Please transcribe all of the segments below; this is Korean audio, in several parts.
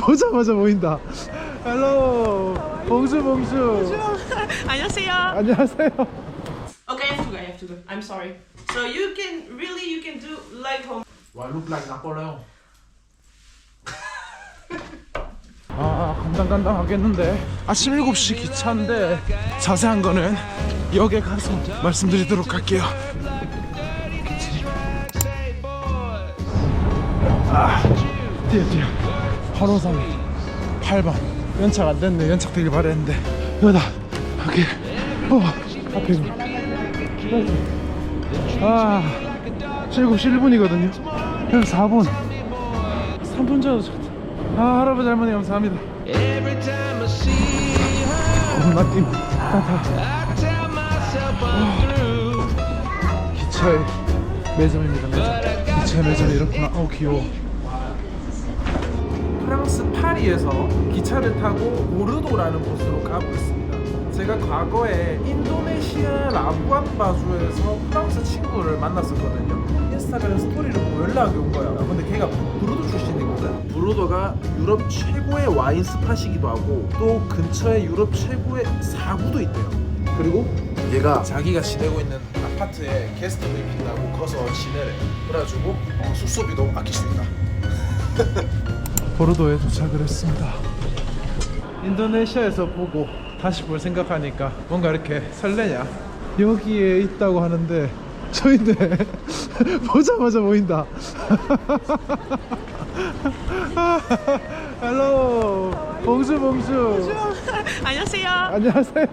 보자마자 보인다. 헬로. 봉수 봉수. 안녕하세요. 안녕하세요. Okay, I have to go. I have to go. I'm sorry. So you can really you can do like home. Why look like Napoleon? 아 간당간당하겠는데 아침 7시 기차인데 자세한 거는 역에 가서 말씀드리도록 할게요 아 뛰어 뛰어 8호선 8번 연착 안 됐네. 연착 되길 바랬는데. 여기다. 여기. 어 앞에. 아 7시 1분이거든요. 여기 4분. 3분 전에 도착 아. 할아버지 할머니 감사합니다. 겁나 뛴. 기차의 매점입니다. 매점. 기차의 매점이 이렇구나. 어 귀여워 파리에서 기차를 타고 오르도라는 곳으로 가고 있습니다. 제가 과거에 인도네시아 라부안 바주에서 프랑스 친구를 만났었거든요. 인스타그램 스토리를 연락이 온 거야 근데 걔가 브루도 출신이거든? 브루도가 유럽 최고의 와인 스팟이기도 하고 또 근처에 유럽 최고의 사구도 있대요. 그리고 얘가 자기가 지내고 있는 아파트에 게스트도 입힌다고 커서 지내래. 그래가지고 어, 숙소비도 아낄 수 있다 보르도에 도착을 했습니다 인도네시아에서 보고 다시 볼 생각하니까 뭔가 이렇게 설레냐 여기에 있다고 하는데 저인데 보자마자 보인다 헬로 봉수 봉수 안녕하세요. 안녕하세요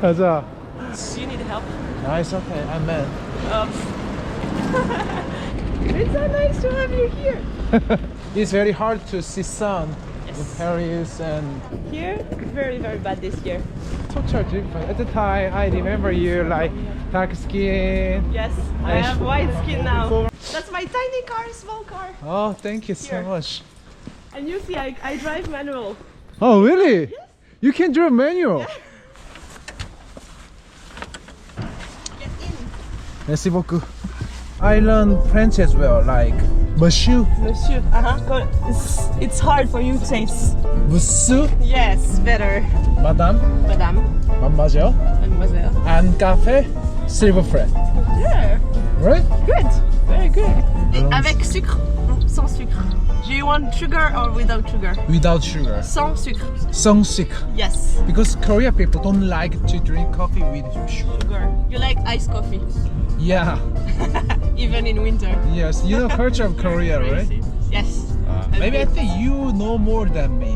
가자 Do you need help? Nice, okay, I'm in. Um, it's so nice to have you here. It's very hard to see sun in Yes. Paris and Here, very very bad this year. total different. At the time, I remember you like dark skin. Yes, I have white skin now. That's my tiny car, small car. Oh, thank you so much. And you see, I, I drive manual. Oh, really? You can drive manual. Get in. Merci beaucoup. I learned French as well, like monsieur, Monsieur. Uh huh. It's, it's hard for you to say. s- monsieur, Yes, better. madame, Madame, mademoiselle, mademoiselle. and café, Silver plaît. Yeah. Right? Good. Very good. Avec sucre ou sans sucre? Do you want sugar or without sugar? Without sugar. Sans sucre. Sans sucre. Yes. Because Korea people don't like to drink coffee with sugar. Sugar. You like iced coffee, Yeah. even in winter. Yes. You know culture of Korea, right? Crazy. Yes. Maybe I think you know more than me.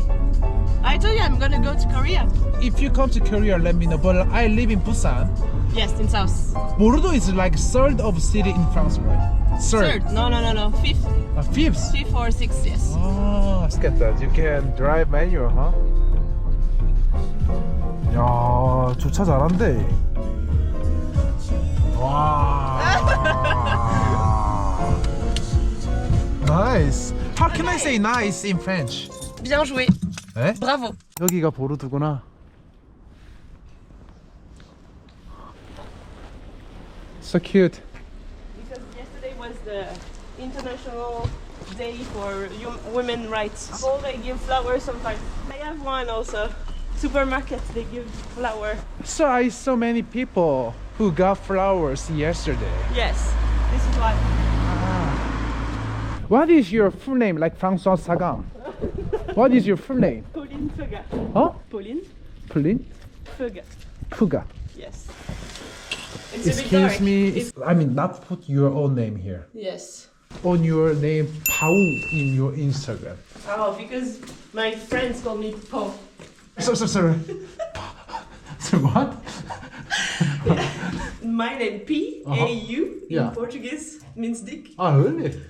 I told you I'm gonna go to Korea. If you come to Korea, let me know. But I live in Busan. Yes, in South. Bordeaux is like third of city in France, right? Third. Third. No, no, no, no. Fifth. Uh, fifth. Fifth or sixth. Yes. Ah, look at that. You can drive manual, huh? 야, 주차 잘한대. 와. nice. How can I say nice in French? Bien joué. 에? Bravo. 여기가 보르두구나. So cute. Because yesterday was the International Day for Hum- Women Rights. So they give flowers sometimes. I have one also. Supermarket, they give flower. So I saw many people who got flowers yesterday. Yes. This is why. Ah. What is your full name? Like François Sagan. what is your full name? Pauline Fuga. Huh? Pauline Pauline Fuga. Puga. Yes. It's Excuse me. It's- I mean, not put your own name here. Yes. On your name, Pau in your Instagram. Oh, because my friends call me Po. So, so, sorry. so what? My name P A U in Yeah. Portuguese means dick. Oh, really?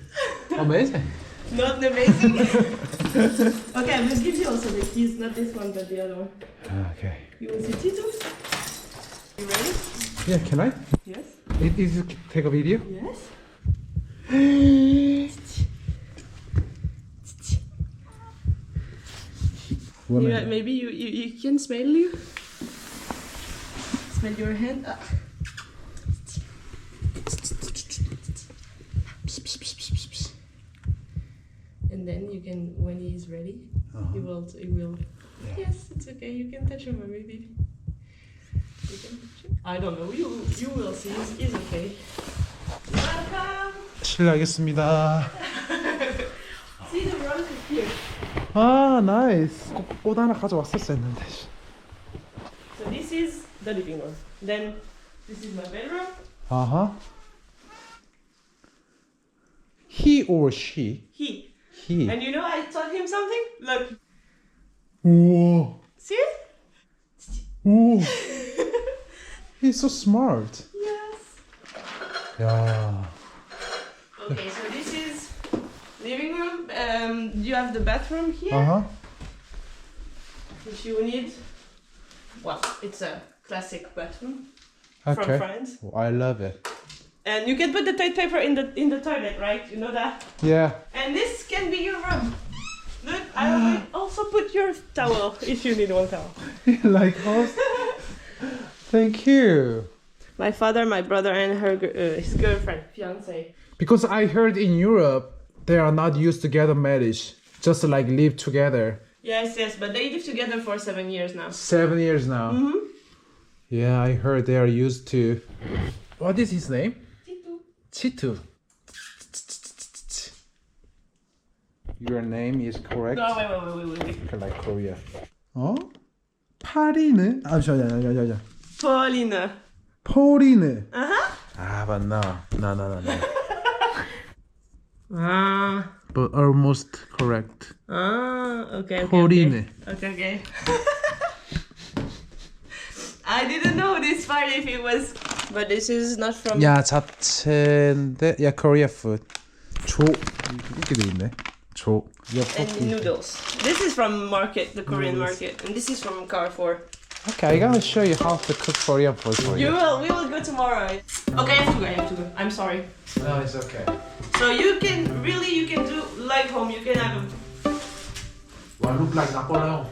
Amazing. Not amazing. okay, I will give you also the keys, not this one, but the other one. Okay. You will see Tito. You ready? Yeah, can I? Yes. It is take a video. Yes. You, maybe you, you, you can smell you. Smell your hand. Ah. And then you You can when he's ready. He will. He will. Yes, it's okay. You can touch him, baby. You can touch him. I don't know. You you will see. He's, he's okay. Welcome. 실례하겠습니다. See the roses here. 아, 나이스. 꽃, 꽃 하나 가져왔었어 했는데. So this is the living room. Then this is my bedroom. 아하. He or she? He. And you know, I taught him something. Look. Whoa. See? Whoa. He's so smart. Yes. Yeah. Okay, so this is living room. Um, you have the bathroom here. Uh huh. Which you need. Well, it's a classic bathroom okay. from France. I love it and you can put the toilet paper in the in the toilet, right? You know that. Yeah. And this can be your room. Look, I will also put your towel if you need one towel. like us. Thank you. My father, my brother, and her uh, his girlfriend, fiance. Because I heard in Europe they are not used to get marriage, just like live together. Yes, yes, but they live together for seven years now. Seven years now. Mm-hmm. Yeah, I heard they are used to. What is his name? Chitu. Your name is correct. No, wait, wait, wait, wait, wait. Like Korea. 어? 파리네? 아, 잠시만, 잠시만, 잠시만. Paulina. 포리네. Uh huh. 아, 맞나? 나, 나, 나, 나. Ah. But almost correct. Ah. Okay. okay 포리네. Okay. Okay. I didn't know this part if it was, but this is not from. 야 잡채인데 야 Korea food 조 이렇게 돼 있네 조 And noodles. This is from market, the Korean market, and this is from Carrefour. Okay, I gotta show you how to cook Korean food for You you. will. We will go tomorrow. Okay, I have to go. I have to go. I'm sorry. No, it's okay. So you can really, you can do like home. You can have a Well, look like Napoleon.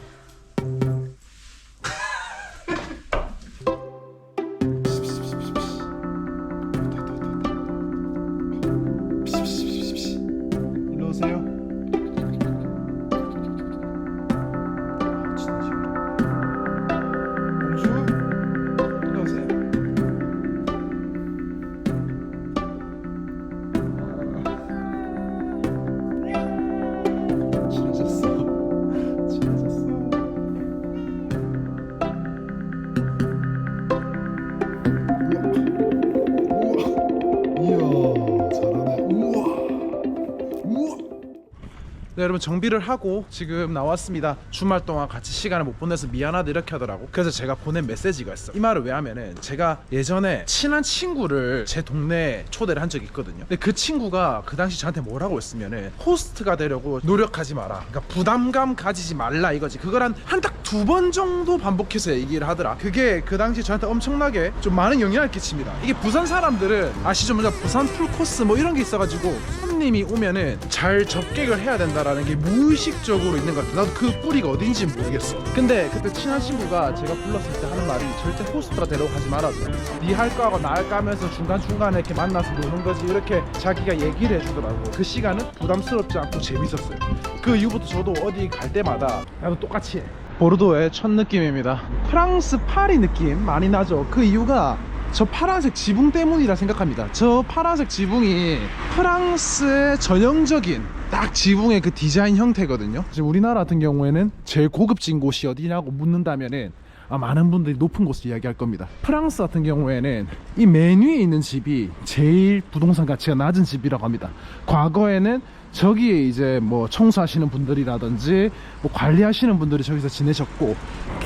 여러분 정비를 하고 지금 나왔습니다. 주말 동안 같이 시간을 못 보내서 미안하다 이렇게 하더라고. 그래서 제가 보낸 메시지가 있어. 이 말을 왜 하면은 제가 예전에 친한 친구를 제 동네에 초대를 한 적이 있거든요. 근데 그 친구가 그 당시 저한테 뭐라고 했으면은 호스트가 되려고 노력하지 마라. 그러니까 부담감 가지지 말라 이거지. 그걸 한한딱 두 번 정도 반복해서 얘기를 하더라. 그게 그 당시 저한테 엄청나게 좀 많은 영향을 끼칩니다. 이게 부산 사람들은 아시죠? 먼저 부산 풀코스 뭐 이런 게 있어가지고 손님이 오면은 잘 접객을 해야 된다라는 게 무의식적으로 있는 것 같아. 나도 그 뿌리가 어딘지 모르겠어. 근데 그때 친한 친구가 제가 불렀을 때 하는 말이 절대 호스트가 하지 말아줘. 네할 거하고 나 할거 하면서 중간 중간에 이렇게 만나서 노는 거지. 이렇게 자기가 얘기를 해주더라고. 그 시간은 부담스럽지 않고 재밌었어요. 그 이후부터 저도 어디 갈 때마다 나도 똑같이 해. 보르도의 첫 느낌입니다. 프랑스 파리 느낌 많이 나죠. 그 이유가 저 파란색 지붕 때문이라 생각합니다. 저 파란색 지붕이 프랑스의 전형적인 딱 지붕의 그 디자인 형태거든요. 이제 우리나라 같은 경우에는 제일 고급진 곳이 어디냐고 묻는다면은 아, 많은 분들이 높은 곳을 이야기할 겁니다. 프랑스 같은 경우에는 이 메뉴에 있는 집이 제일 부동산 가치가 낮은 집이라고 합니다. 과거에는 저기에 이제 뭐 청소하시는 분들이라든지 뭐 관리하시는 분들이 저기서 지내셨고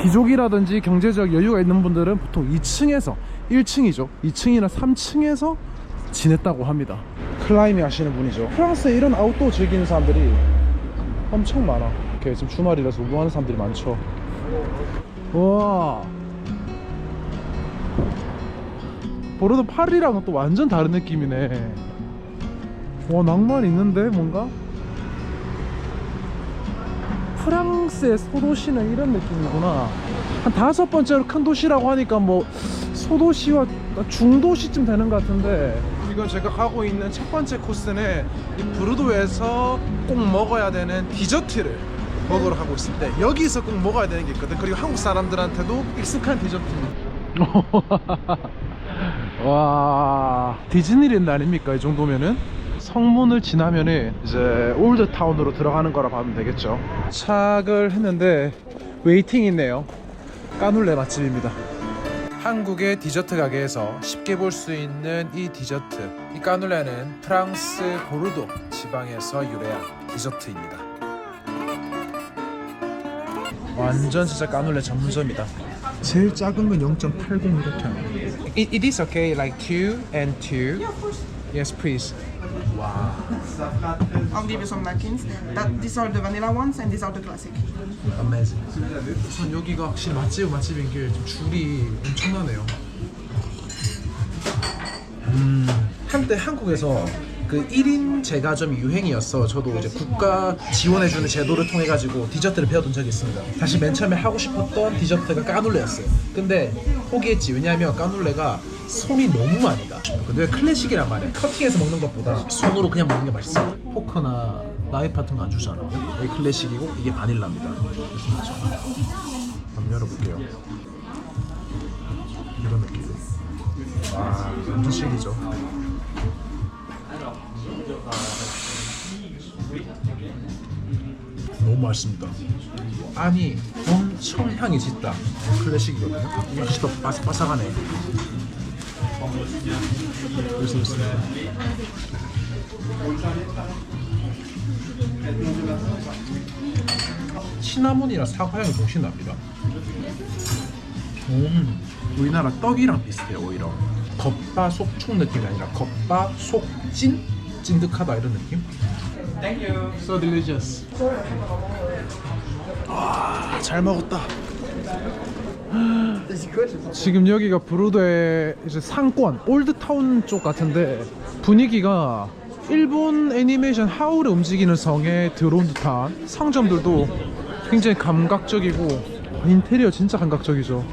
귀족이라든지 경제적 여유가 있는 분들은 보통 2층에서 1층이죠. 2층이나 3층에서 지냈다고 합니다. 클라이밍 하시는 분이죠. 프랑스에 이런 아웃도어 즐기는 사람들이 엄청 많아. 이렇게 지금 주말이라서 운동하는 사람들이 많죠. 와. 보르도 파리랑은 또 완전 다른 느낌이네. 와 낭만 있는데 뭔가? 프랑스의 소도시는 이런 느낌이구나. 한 다섯 번째로 큰 도시라고 하니까 뭐 소도시와 중도시쯤 되는 것 같은데 지금 제가 가고 있는 첫 번째 코스는 이 부르도에서 꼭 먹어야 되는 디저트를 먹으러 가고 있습니다. 여기서 꼭 먹어야 되는 게 있거든. 그리고 한국 사람들한테도 익숙한 디저트입니다. 와 디즈니랜드 아닙니까 이 정도면은 성문을 지나면은 이제 올드타운으로 들어가는 거라 봐면 되겠죠 착을 했는데 웨이팅 있네요 까눌레 맛집입니다 한국의 디저트 가게에서 쉽게 볼 수 있는 이 디저트 이 까눌레는 프랑스 보르도 지방에서 유래한 디저트입니다 완전 진짜 까눌레 전문점이다 제일 작은 건 0.80 이렇게 하네 It, it is okay like two and two Yes please I'll give you some napkins. That these are the vanilla ones and these are the classic. Amazing. 우선 여기가 확실히 맛집 맛집인 게 좀 줄이 엄청나네요. 음, 한때 한국에서 그 1인 제과점이 유행이었어 저도 이제 국가 지원해주는 제도를 통해 가지고 디저트를 배워둔 적이 있습니다. 사실 맨 처음에 하고 싶었던 디저트가 까눌레였어요. 근데 포기했지. 왜냐하면 까눌레가 손이 너무 많이 가. 근데 클래식이란 말이야? 커팅해서 먹는 것보다 손으로 그냥 먹는 게 맛있어. 포크나 같은 거안 주잖아. 여기 클래식이고 이게 바닐라입니다. 그래서 한번 열어볼게요. 이런 느낌. 와 완전 실이죠. 너무 맛있습니다. 안이 엄청 향이 짙다. 클래식이거든요. 역시 더 바삭바삭하네. 그래서 있습 시나몬이랑 사과향이 동시에 납니다 음, 우리나라 떡이랑 비슷해요 오히려 겉바 속촉 느낌이 아니라 겉바 속찐 찐득하다 이런 느낌. Thank you. So delicious. 와, 잘 먹었다. 지금 여기가 브루드의 이제 상권 올드타운 쪽 같은데 분위기가 일본 애니메이션 하울의 움직이는 성에 들어온 듯한 상점들도 굉장히 감각적이고 인테리어 진짜 감각적이죠.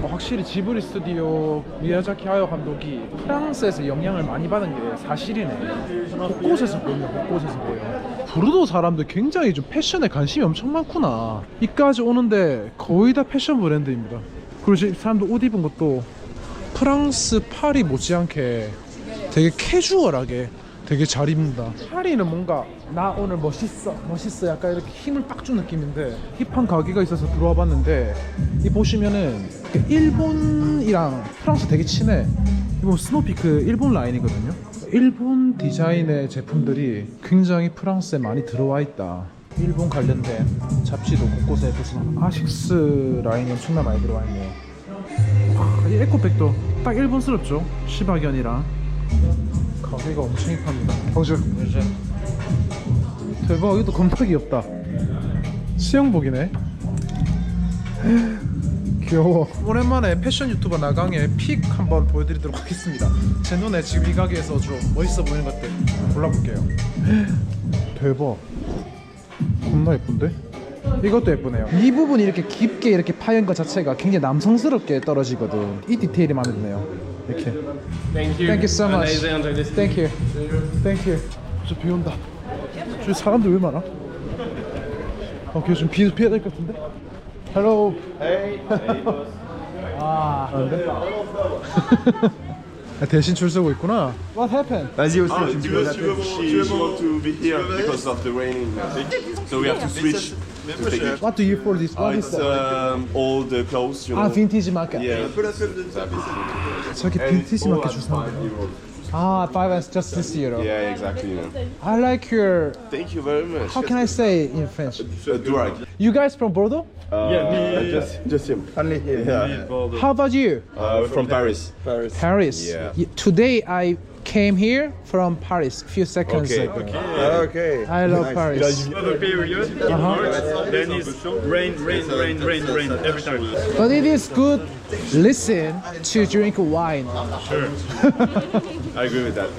어, 확실히 지브리 스튜디오 미야자키 하야 감독이 프랑스에서 영향을 많이 받은 게 사실이네. 곳곳에서 보여, 곳곳에서 보여. 부르도 사람들 굉장히 좀 패션에 관심이 엄청 많구나. 이까지 오는데 거의 다 패션 브랜드입니다. 그리고 지금 사람들 옷 입은 것도 프랑스 파리 못지않게 되게 캐주얼하게 되게 잘 입는다. 파리는 뭔가 나 오늘 멋있어, 멋있어 약간 이렇게 힘을 빡 준 느낌인데 힙한 가게가 있어서 들어와 봤는데 이 보시면은 그 일본이랑 프랑스 되게 친해. 이거 스노피 그 일본 라인이거든요. 일본 디자인의 제품들이 굉장히 프랑스에 많이 들어와 있다. 일본 관련된 잡지도 곳곳에 보시면 아식스 라인이 엄청나 많이 들어와 있네요. 와, 이 에코백도 딱 일본스럽죠. 시바견이랑 가게가 엄청 힙합니다. 방금 대박 이것도 겁나 귀엽다. 수영복이네. 귀여워. 오랜만에 패션 유튜버 나강의 픽 한번 보여드리도록 하겠습니다. 제 눈에 지금 이 가게에서 좀 멋있어 보이는 것들 골라볼게요. 대박. 겁나 예쁜데? 이것도 예쁘네요. 이 부분이 이렇게 깊게 이렇게 파연 것 자체가 굉장히 남성스럽게 떨어지거든. 이 디테일이 마음에 드네요. 이렇게. Thank you. Thank you so much. Amazing, this. Thank you. Thank you. 저비 온다. 저 사람들 왜 많아? 어, 걔 지금 비 피해야 될 것 같은데? Hello. Hey. 아, 안 돼? 아, 대신 줄 서고 있구나. What happened? Vas-y aussi, tu me. She, she want to be here because of the raining. So we have to switch membership. What do you for this? What uh, is it's um, all the uh, clothes, you ah, know. Ah, vintage market. Yeah. Un like la vintage market just now. Ah, five and just this year. Yeah, exactly. you. I like your. Thank you very much. How can I say in French? Uh, Durag. You guys from Bordeaux? Uh, Yeah, me, yeah, Just, just him. Only him. Yeah. How about you? Uh, from Paris. Paris. Paris. Yeah. Today I came here from Paris a few seconds Okay. ago. Okay. I love Paris. Other period in March, then it's rain, rain, rain, rain, rain every time. But it is good listen to drink wine. I agree with that.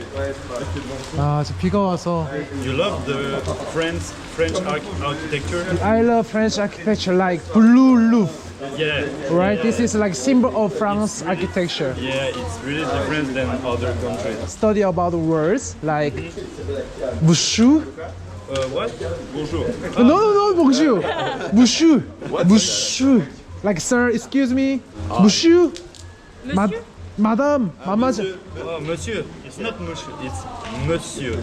아, 저 비가 와서 You love the French French arch- architecture. I love French architecture like blue roof. Yeah. right? This is like symbol of France architecture. Yeah, it's really different than other countries. Study about words like bonjour. Uh, what? Bonjour. No, no, no, bonjour. Bonjour. Bonjour. Like, sir, excuse me. Bonjour. Ma- madame, mademoiselle. Oh, monsieur. It's not monsieur. It's monsieur.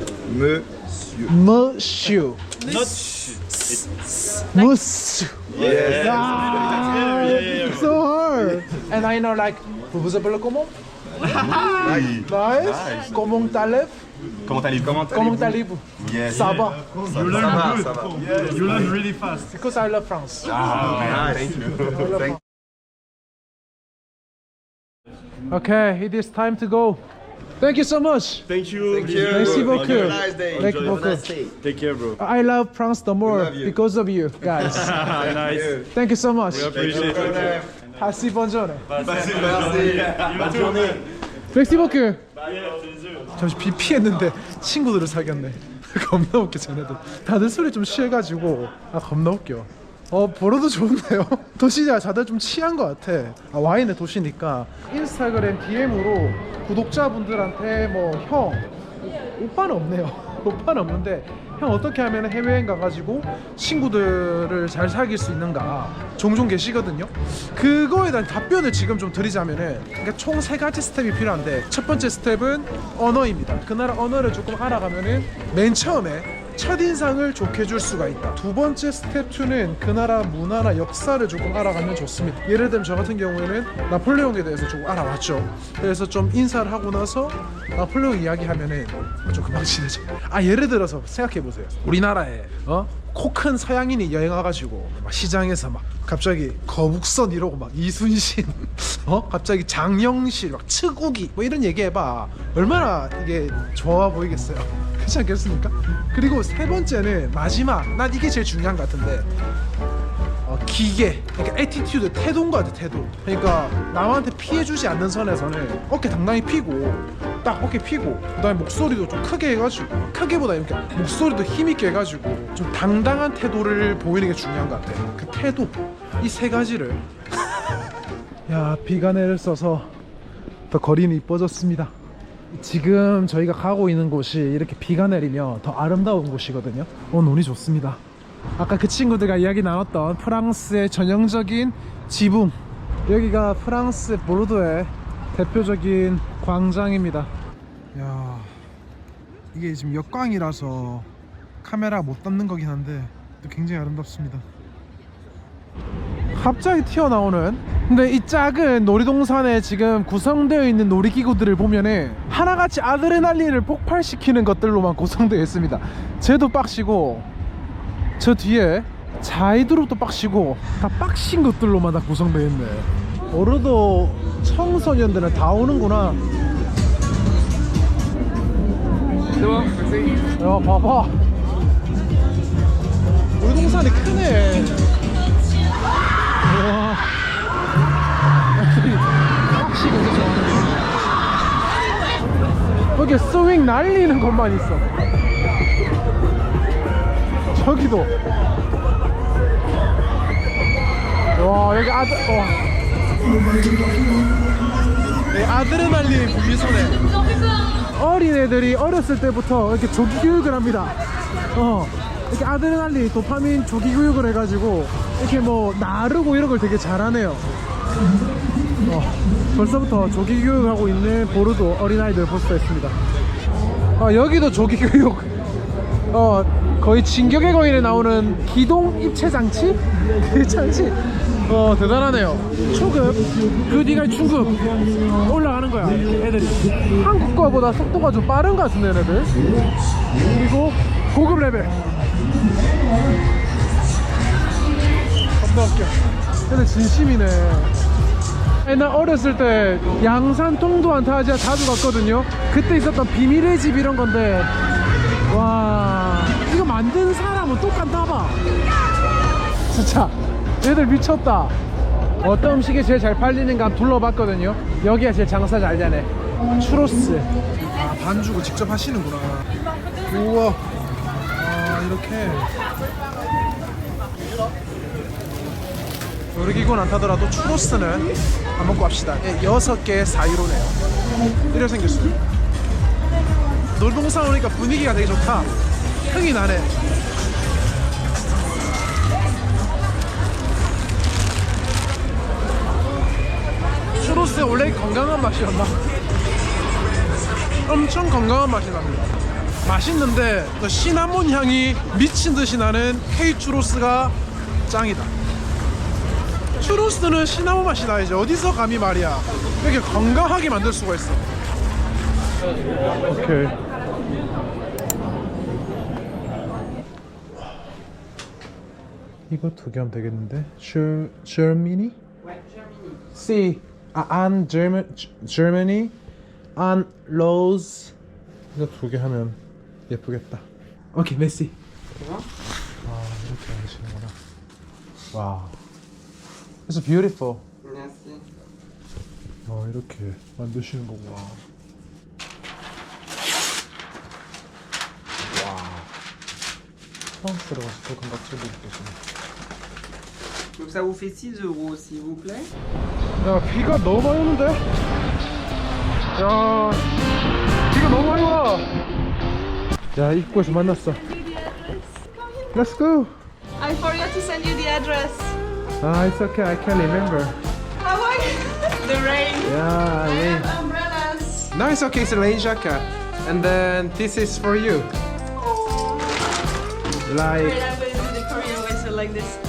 Monsieur. Not sh. It's Monsieur. yeah. Ah, yeah, yeah, yeah. so hard. And I know like, vous vous appelez comment? nice. Comment t'allez? Comment allez-vous Comment allez-vous? Yes. Ça va. You learn good. You learn really fast. Because I love France. Ah, thank you. Okay, it is time to go. Thank you so much. Thank you. Thank Merci beaucoup. day. Merci beaucoup. Take care, bro. I love France the more because of you guys. nice. Thank you so much. Appreciate it. Merci, bonne journée. Merci. Bonne journée. merci beaucoup. 잠시 비 피했는데 친구들을 사귀었네. 겁나 웃겨 쟤네들. 다들 술이 좀 취해가지고 아 겁나 웃겨. 어 보러도 좋은데요. 도시가 다들 좀 취한 것 같아. 아 와인의 도시니까 인스타그램 DM으로 구독자분들한테 뭐 형 오빠는 없네요. 오빠는 없는데 형 어떻게 하면 해외여행 가가지고 친구들을 잘 사귈 수 있는가 종종 계시거든요. 그거에 대한 답변을 지금 좀 드리자면은 그러니까 총 세 가지 스텝이 필요한데 첫 번째 스텝은 언어입니다. 그 나라 언어를 조금 알아가면은 맨 처음에 첫인상을 좋게 줄 수가 있다. 두 번째 스텝 2는 그 나라 문화나 역사를 조금 알아가면 좋습니다. 예를 들면 저 같은 경우에는 나폴레옹에 대해서 조금 알아왔죠. 그래서 좀 인사를 하고 나서 나폴레옹 이야기하면은 좀 금방 친해져. 아 예를 들어서 생각해 보세요. 우리나라에 어? 코 큰 서양인이 여행 와가지고 막 시장에서 막 갑자기 거북선 이러고 막 이순신 어? 갑자기 장영실 막 측욱이 뭐 이런 얘기 해봐. 얼마나 이게 좋아 보이겠어요? 그렇지 않겠습니까? 그리고 세 번째는 마지막. 난 이게 제일 중요한 것 같은데 어, 기계 그러니까 에티튜드 태도인 것 같아 태도. 그러니까 남한테 피해주지 않는 선에서는 어깨 당당히 피고 딱 어깨 피고 그다음에 목소리도 좀 크게 해가지고 크게보다 이렇게 목소리도 힘있게 해가지고 좀 당당한 태도를 보이는 게 중요한 것 같아. 그 태도 이 세 가지를. 야 비가 내렸어서 더 거리는 이뻐졌습니다. 지금 저희가 가고 있는 곳이 이렇게 비가 내리면 더 아름다운 곳이거든요. 어 눈이 좋습니다 아까 그 친구들과 이야기 나눴던 프랑스의 전형적인 지붕. 여기가 프랑스 보르도의 대표적인 광장입니다. 야 이게 지금 역광이라서 카메라 못 담는 거긴 한데 또 굉장히 아름답습니다. 갑자기 튀어나오는 근데 이 작은 놀이동산에 지금 구성되어 있는 놀이기구들을 보면은 하나같이 아드레날린을 폭발시키는 것들로만 구성되어 있습니다. 쟤도 빡시고 저 뒤에 자이드롭도 빡시고 다 빡신 것들로만 다 구성되어 있네. 어르도 청소년들은 다 오는구나. 야 봐봐. 놀이동산이 크네. 여기 스윙 날리는 것만 있어 저기도. 와 여기 아드 와 네, 아드레날린 분비소네. 어린애들이 어렸을 때부터 이렇게 조기 교육을 합니다. 어. 이렇게 아드레날린 도파민 조기 교육을 해가지고 이렇게 뭐 나르고 이런 걸 되게 잘하네요. 어, 벌써부터 조기 교육하고 있는 보르도 어린아이들 볼 수가 있습니다. 아 여기도 조기 교육. 어 거의 진격의 거인에 나오는 기동 입체 장치? 그 장치? 어 대단하네요. 초급. 그 뒤가 중급. 올라가는 거야 애들이. 한국 거보다 속도가 좀 빠른 것 같은데 얘네들. 그리고 고급 레벨. 겁나 웃겨. 애들 진심이네. 옛날 어렸을 때 양산 통도한 타지아 자주 갔거든요. 그때 있었던 비밀의 집 이런 건데. 와 만든 사람은 똑같나 봐. 진짜. 얘들 미쳤다. 어떤 음식이 제일 잘 팔리는가 한번 둘러봤거든요. 여기가 제일 장사 잘 되네 추로스. 아 반죽을 직접 하시는구나. 우와. 아 이렇게. 놀이기구는 안 타더라도 추로스는 안 먹고 갑시다. 예, 여섯 개 4유로네요. 이래 생겼어요. 놀동산 오니까 분위기가 되게 좋다. 흥이 나네. 추로스의 원래 건강한 맛이었나? 엄청 건강한 맛이 납니다. 맛있는데 그 시나몬 향이 미친 듯이 나는 K 추로스가 짱이다. 추로스는 시나몬 맛이 나야지 어디서 감히 말이야 이렇게 건강하게 만들 수가 있어. 오케이. 이거 두 개 하면 되겠는데? 셔 Germany? C. 아, 안 German Germany. 안 Rose. 이거 두 개 하면 예쁘겠다. 오케이, 메시. 아, 이렇게 하시는구나. 와. It's beautiful. 아, 이렇게 만드시는 거구나. 와. 프랑스로 가서 맞춰보고 계시네. Donc ça vous fait 6 euros s'il vous plaît. 야 비가 너무 많이 오는데? 야 비가 너무 많이 와. 야 입구에서 만났어. Let's go. I forgot to send you the address. Ah, it's okay. I can remember. How are you? the rain. Yeah, I yeah. have umbrellas. No, it's okay. It's a rain jacket. And then this is for you. Wait, Like. I'm going to do the Korean way, so like this.